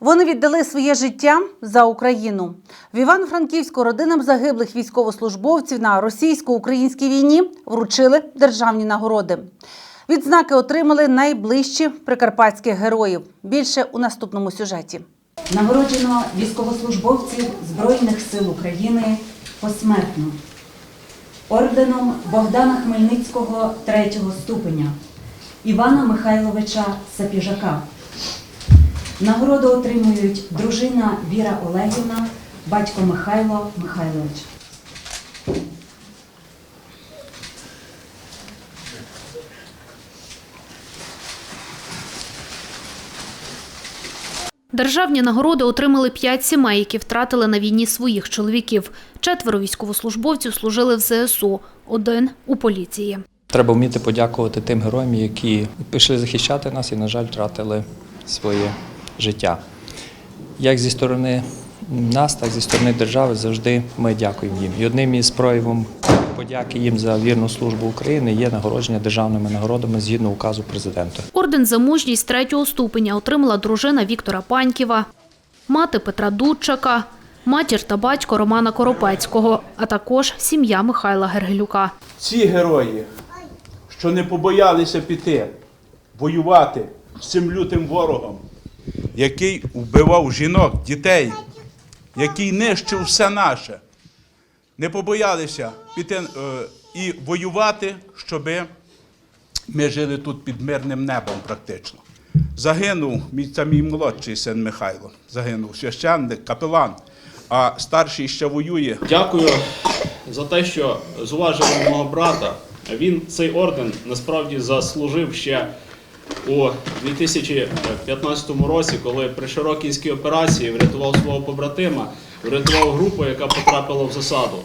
Вони віддали своє життя за Україну. В Івано-Франківську родинам загиблих військовослужбовців на російсько-українській війні вручили державні нагороди. Відзнаки отримали найближчі прикарпатських героїв. Більше у наступному сюжеті. Нагороджено військовослужбовців Збройних сил України посмертно орденом Богдана Хмельницького третього ступеня Івана Михайловича Сапіжака. Нагороду отримують дружина Віра Олегівна, батько Михайло Михайлович. Державні нагороди отримали п'ять сімей, які втратили на війні своїх чоловіків. Четверо військовослужбовців служили в ЗСУ, один у поліції. Треба вміти подякувати тим героям, які пішли захищати нас і, на жаль, втратили своє життя. Як зі сторони нас, так і зі сторони держави завжди ми дякуємо їм. І одним із проявом подяки їм за вірну службу України є нагородження державними нагородами згідно указу президента. Орден за мужність третього ступеня отримала дружина Віктора Паньківа, мати Петра Дудчака, матір та батько Романа Коропецького, а також сім'я Михайла Гергелюка. ці герої, що не побоялися піти, воювати з цим лютим ворогом, який вбивав жінок, дітей, який нищив все наше, не побоялися піти е, і воювати, щоб ми жили тут під мирним небом практично. Загинув мій, це мій молодший син Михайло, загинув священник, капелан, а старший ще воює. Дякую за те, що зуважили мого брата. Він цей орден насправді заслужив ще у 2015 році, коли при Широкінській операції врятував свого побратима, врятував групу, яка потрапила в засаду,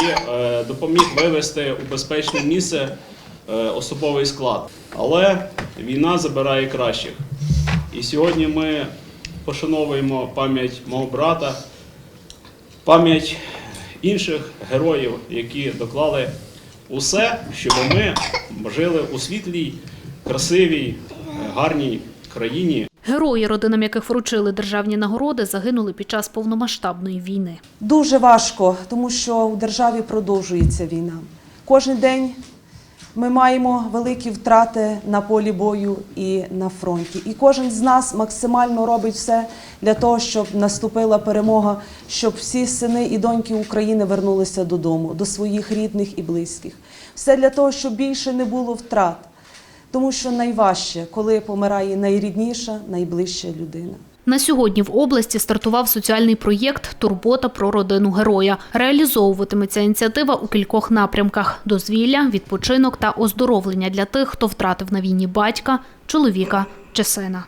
і е, допоміг вивести у безпечне місце е, особовий склад. Але війна забирає кращих. І сьогодні ми пошановуємо пам'ять мого брата пам'ять інших героїв, які доклали усе, щоб ми жили у світлій, красивій, е, гарній країні. Герої, родинам яких вручили державні нагороди, загинули під час повномасштабної війни. Дуже важко, тому що у державі продовжується війна. Кожен день ми маємо великі втрати на полі бою і на фронті. І кожен з нас максимально робить все для того, щоб наступила перемога, щоб всі сини і доньки України вернулися додому, до своїх рідних і близьких. Все для того, щоб більше не було втрат. Тому що найважче, коли помирає найрідніша, найближча людина. На сьогодні в області стартував соціальний проєкт Турбота про родину героя. Реалізовуватиметься ініціатива у кількох напрямках: дозвілля, відпочинок та оздоровлення для тих, хто втратив на війні батька, чоловіка чи сина.